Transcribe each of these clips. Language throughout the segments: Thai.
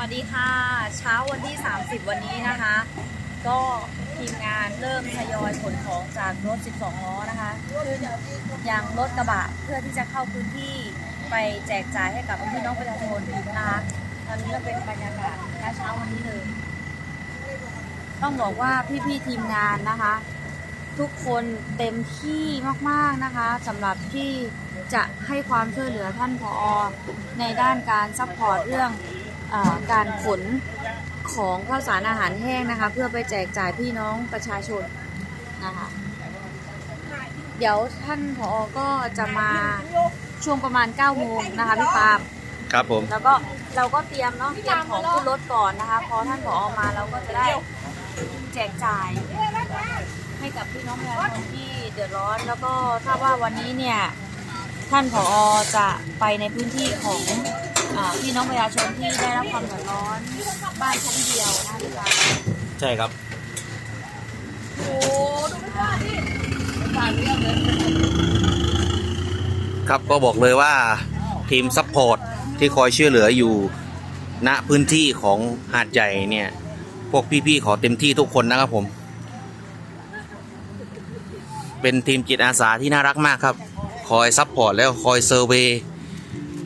วัสดีค่ะ เช้าวันที่ 30 วันนี้นะคะ ก็ทีมงานเริ่มทยอยขนของจากรถ 12 ล้อนะคะขึ้นยังรถกระบะเพื่อที่จะเข้าพื้นที่ไปแจกจ่ายให้กับพี่น้องประชาชนนะคะตอนนี้เราเป็นบรรยากาศณเช้าวันนี้เลย ต้องบอกว่าพี่ๆทีมงานนะคะ ทุกคนเต็มที่มากๆนะคะสำหรับที่จะให้ความช่วยเหลือท่านผอ ในด้านการซัพพอร์ตเรื่อง การขนของข้าวสารอาหารแห้งนะคะ เพื่อไปแจกจ่ายพี่น้องประชาชนนะคะเดี๋ยวท่านผอก็จะมาช่วงประมาณ9โมงนะคะพี่ปาล์มครับผม แล้วก็เราก็เตรียมเนาะเตรียมของขึ้นรถก่อนนะคะ พอท่านผอมาเราก็จะได้แจกจ่ายให้กับพี่น้องประชาชนที่เดือดร้อน แล้วก็ถ้าว่าวันนี้เนี่ยท่านผอจะไปในพื้นที่ของอา พี่น้องประชาชนที่ได้รับความเดือดร้อนบ้านชั้นเดียวนะคะพี่ปาใช่ครับโอ้ดูไม่ได้ดิผ่านเรื่องเลยครับก็บอกเลยว่าทีมซัพพอร์ตที่คอยช่วยเหลืออยู่ณพื้นที่ของหาดใหญ่เนี่ย พวกพี่ๆขอเต็มที่ทุกคนนะครับผม เป็นทีมจิตอาสาที่น่ารักมากครับ คอยซัพพอร์ตแล้วคอยเซอร์เวย์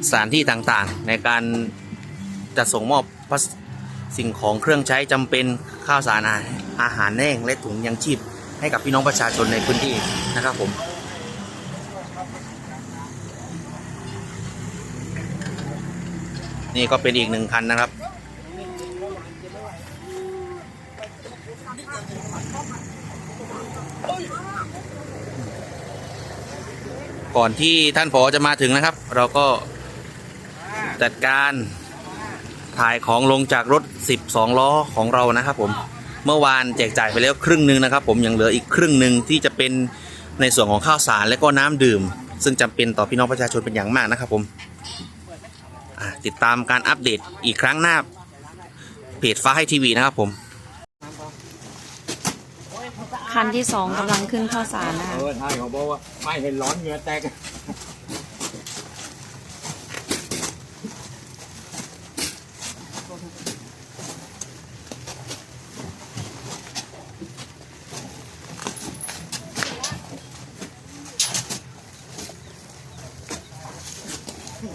สถานที่ต่างๆ ในการจะส่งมอบสิ่งของเครื่องใช้จำเป็นข้าวสารอาหารแห้งและถุงยังชีพ ให้กับพี่น้องประชาชนในพื้นที่นะครับผมนี่ก็เป็นอีกหนึ่งคันนะครับ ก่อนที่ท่านผอจะมาถึงนะครับ เราก็ จัดการถ่ายของลงจากรถ 12 ล้อของเรานะครับผมเมื่อวานแจกจ่ายไปแล้วครึ่งหนึ่งนะครับ ผมยังเหลืออีกครึ่งหนึ่งที่จะเป็นในส่วนของข้าวสารและก็น้ำดื่ม ซึ่งจำเป็นต่อพี่น้องประชาชนเป็นอย่างมากนะครับผมอ่าติดตามการอัปเดตอีกครั้งหน้าเพจฟ้าให้ทีวีนะครับผมคันที่สองกำลังขึ้นข้าวสารนะคะเออใช่เขาบอกว่าไม่เห็นร้อนเหงื่อแตก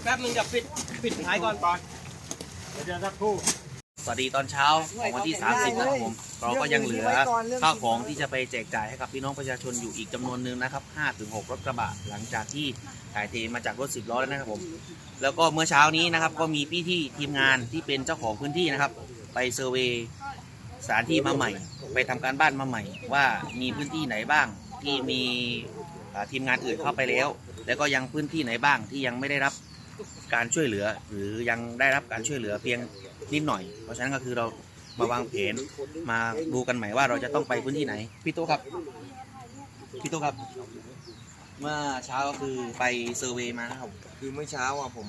แป๊บนึงจะปิดปิดท้ายก่อนก่อนเดี๋ยวสักครู่สวัสดีตอนเช้าของวันที่ 30นะครับผมเราก็ยังเหลือข้าวของที่จะไปแจกจ่ายให้กับพี่น้องประชาชนอยู่อีกจำนวนหนึ่งนะครับ5-6รถกระบะหลังจากที่ถ่ายเทมาจากรถ10ล้อแล้วนะครับผม แล้วก็เมื่อเช้านี้นะครับก็มีพี่ที่ทีมงานที่เป็นเจ้าของพื้นที่นะครับ ไปเซอร์เวย์สถานที่มาใหม่ ไปทำการบ้านมาใหม่ ว่ามีพื้นที่ไหนบ้างที่มีอ่าทีมงานอื่นเข้าไปแล้ว แล้วก็ยังพื้นที่ไหนบ้างที่ยังไม่ได้รับ การช่วยเหลือ หรือยังได้รับการช่วยเหลือเพียงนิดหน่อย เพราะฉะนั้นก็คือเรามาวางแผนมาดูกันใหม่ว่าเราจะต้องไปพื้นที่ไหนพี่ตุ๊กครับพี่ตุ๊กครับ เมื่อเช้าก็คือไปเซอร์เวย์มานะครับคือเมื่อเช้าอะผม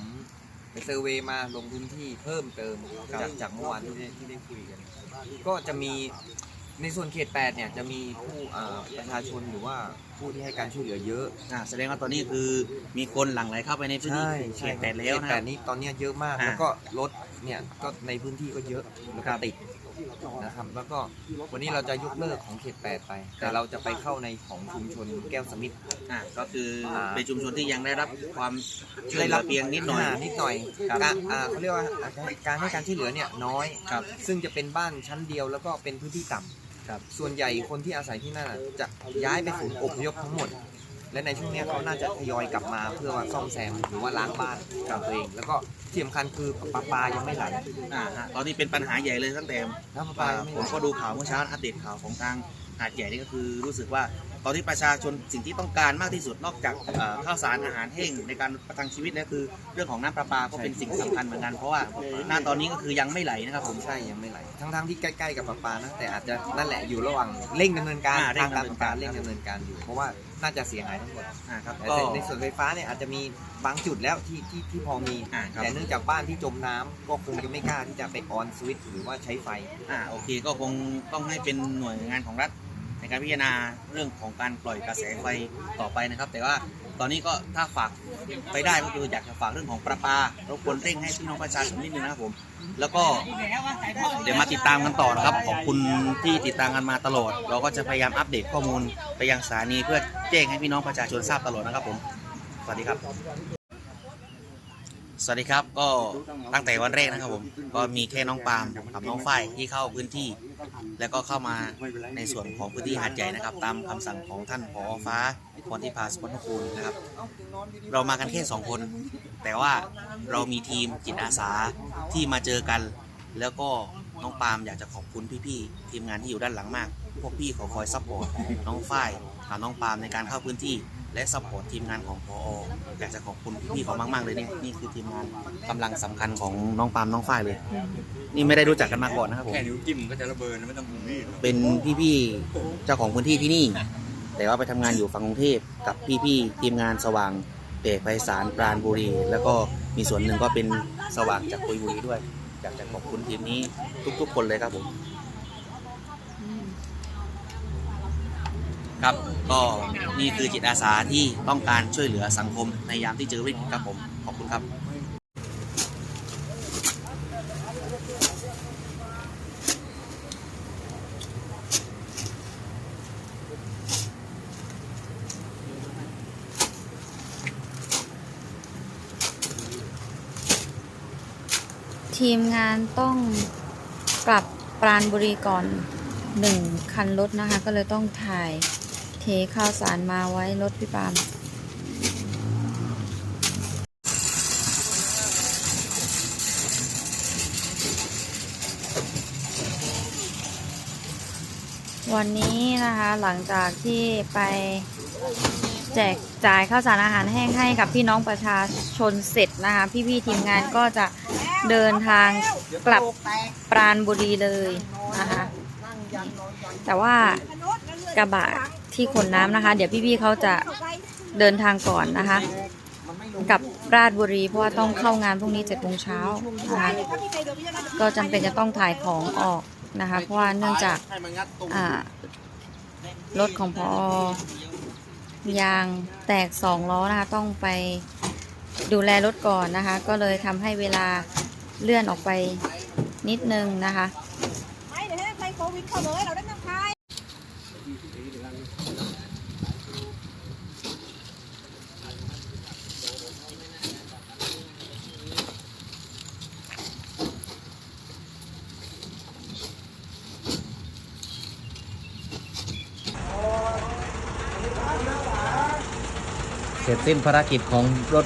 ไปเซอร์เวย์มาลงพื้นที่เพิ่มเติมจากจากเมื่อวานที่ได้ที่ได้คุยกัน ก็จะมี ในส่วนเขต8เนี่ยจะมีผู้อ่าประชาชนหรือว่าผู้ที่ให้การช่วยเหลือเยอะ อ่าแสดงว่าตอนนี้คือมีคนหลั่งไหลเข้าไปในพื้นที่เขตแปดแล้วนะเขตคแปรับดนี้ตอนเนี้ยเยอะมากอ่าแล้วก็รถเนี่ยก็ในพื้นที่ก็เยอะแล้วก็ติดนะครับแล้วก็วันนี้เราจะยกเลิกของเขตแปดไปแต่เราจะไปเข้าในของชุมชนแก้วสมิธ อ่าก็คืออาเป็นชุมชนที่ยังได้รับความช่วยเหลือเพียงนิดหน่อยานิดหน่อยครับการอ่าเขาเรียกว่าการให้การช่วยเหลือเนี่ยน้อย ครับ ซึ่งจะเป็นบ้านชั้นเดียวแล้วก็เป็นพื้นที่ต่ำ ครับ ส่วนใหญ่คนที่อาศัยที่นั่นน่ะจะย้ายไปศูนย์อพยพทั้งหมด และในช่วงเนี้ยเขาน่าจะทยอยกลับมาเพื่อว่าซ่อมแซมหรือว่าล้างบ้านกับตัวเอง แล้วก็ที่สำคัญคือปลาปลายังไม่ไหลอ่าฮะตอนนี้เป็นปัญหาใหญ่เลยตั้งแต่ แล้วปลาปลาอ่ายังไม่ผไหล มก็ดูข่าวเมื่อเช้าอัปเดตข่าวของทางหาดใหญ่นี่ก็คือรู้สึกว่า ตอนที่ประชาชนสิ่งที่ต้องการมากที่สุดนอกจากเอ่อข้าวสารอาหารแห้งในการประทังชีวิตแล้วคือ เรื่องของน้ำประปาก็เป็นสิ่งสำคัญเหมือนกันเพราะว่าหน้าตอนนี้ก็คือยังไม่ไหลนะครับผมใช่ยังไม่ไหลทั้งๆที่ใกล้ๆกับปลาปลานะแต่อาจจะนั่นแหละอยู่ระหว่างเร่งดำเนินการอ่าเร่ทางงดำการเนิปนลาการปลาเร่งดำเนินการอยู่ เพราะว่าน่าจะเสียหายทั้งหมดอ่าครับแต่ก็ในส่วนไฟฟ้าเนี่ยอาจจะมีบางจุดแล้วที่ที่ที่พอมีอ่าครับแต่เนื่องจากบ้านที่จมน้ำก็คงจะไม่กล้าที่จะไปออนสวิตช์หรือว่าใช้ไฟอ่าโอเคก็คงต้องให้เป็นหน่วยงานของรัฐใน การพิจารณาเรื่องของการปล่อยกระแสไฟต่อไปนะครับ แต่ว่าตอนนี้ก็ถ้าฝากไปได้ก็คืออยากจะฝากเรื่องของประปาเรบกวนเร่งให้พี่น้องประชาชนนิดนึงนะครับผม แล้วก็เดี๋ยวมาติดตามกันต่อนะครับ ขอบคุณที่ติดตามกันมาตลอด เราก็จะพยายามอัปเดตข้อมูลไปยังสถานีเพื่อแจ้งให้พี่น้องประชาชนทราบตลอดนะครับผม สวัสดีครับ สวัสดีครับก็ตั้งแต่วันแรกนะครับผมก็มีแค่น้องปาล์มกับน้องฝ้ายที่เข้าพื้นที่ แล้วก็เข้ามาในส่วนของพื้นที่หาดใหญ่นะครับ ตามคำสั่งของท่านผอฟ้าพรทิพาสปอนคูลนะครับ เรามากันแค่สองคน แต่ว่าเรามีทีมจิตอาสาที่มาเจอกัน แล้วก็น้องปาล์มอยากจะขอบคุณพี่ๆทีมงานที่อยู่ด้านหลังมาก พวกพี่เขาคอยซัพพอร์ตน้องฝ้ายกับน้องปาล์มในการเข้าพื้นที่ และซัพพอร์ตทีมงานของพออยากจะขอบคุณพี่ๆเขามากๆเลยนี่นี่คือทีมงานกำลังสำคัญของน้องปาล์มน้องฝ้ายเลย นี่ไม่ได้รู้จักกันมาก่อนนะครับผมแค่นิ้วจิ้มก็จะระเบิดนะไม่ต้องหูมีดเป็นพี่ๆเจ้าของพื้นที่ที่นี่ แต่ว่าไปทำงานอยู่ฝั่งกรุงเทพกับพี่ๆทีมงานสว่างเอกไพศาลปราณบุรี แล้วก็มีส่วนหนึ่งก็เป็นสว่างจากกุยบุรีด้วย อยากจะขอบคุณทีมนี้ทุกๆ คนเลยครับผม ครับ ก็นี่คือจิตอาสาที่ต้องการช่วยเหลือสังคมในยามที่เจอวิกฤตครับผม ขอบคุณครับทีมงานต้องกลับปราณบุรีก่อนหนึ่งคันรถนะคะ ก็เลยต้องถ่าย เทข้าวสารมาไว้รถพี่ปามวันนี้นะคะหลังจากที่ไปแจกจ่ายข้าวสารอาหารแห้งให้กับพี่น้องประชาชนเสร็จนะคะพี่ๆทีมงานก็จะเดินทางกลับปราณบุรีเลยนะคะแต่ว่ากระบะ ที่ขนน้ำนะคะ เดี๋ยวพี่ๆเขาจะเดินทางก่อนนะคะกับราชบุรีเพราะว่าต้องเข้างานพรุ่งนี้เจ็ดโมงเช้านะคะก็จำเป็นจะต้องถ่ายของออกนะคะ เพราะว่าเนื่องจากอ่ารถของพอยางแตกสองล้อนะคะ ต้องไปดูแลรถก่อนนะคะ ก็เลยทำให้เวลาเลื่อนออกไปนิดนึงนะคะ ไม่เดี๋ยวให้ใค เสร็จสิ้นภารกิจของรถ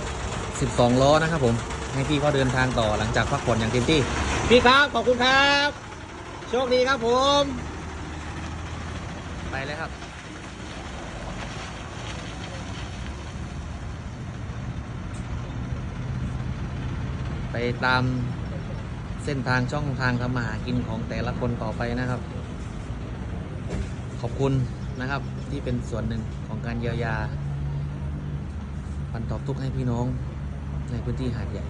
12 ล้อนะครับผม ให้พี่ก็เดินทางต่อหลังจากพักผ่อนอย่างเต็มที่ พี่ครับขอบคุณครับ โชคดีครับผม ไปเลยครับไปตามเส้นทางช่องทางทำมาหากินของแต่ละคนต่อไปนะครับ ขอบคุณนะครับที่เป็นส่วนหนึ่งของการเยียวยา ปันตอบทุกข์ให้พี่น้องในพื้นที่หาดใหญ่